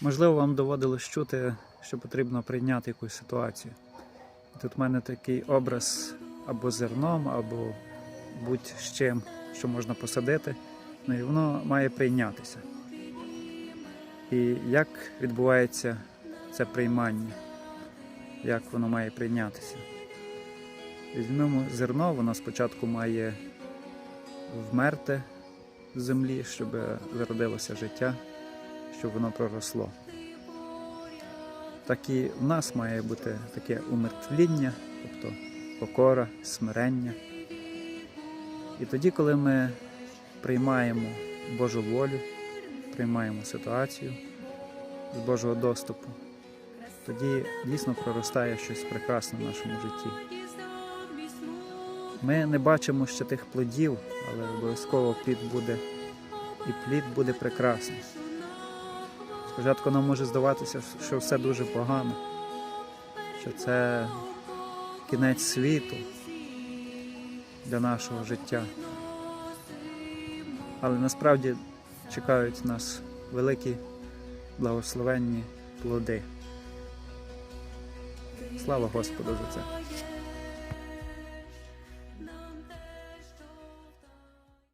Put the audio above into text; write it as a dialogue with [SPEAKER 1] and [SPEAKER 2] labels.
[SPEAKER 1] Можливо, вам доводилось чути, що потрібно прийняти якусь ситуацію. Тут в мене такий образ або зерном, або будь-з чим, що можна посадити, ну і воно має прийнятися. І як відбувається це приймання, як воно має прийнятися? Візьмемо зерно, воно спочатку має вмерти в землі, щоб зародилося життя, щоб воно проросло. Так і в нас має бути таке умертвління, тобто покора, смирення. І тоді, коли ми приймаємо Божу волю, приймаємо ситуацію з Божого доступу, тоді дійсно проростає щось прекрасне в нашому житті. Ми не бачимо ще тих плодів, але обов'язково плід буде і плід буде прекрасний. Спочатку нам може здаватися, що все дуже погано, що це кінець світу для нашого життя. Але насправді чекають нас великі благословенні плоди. Слава Господу за це.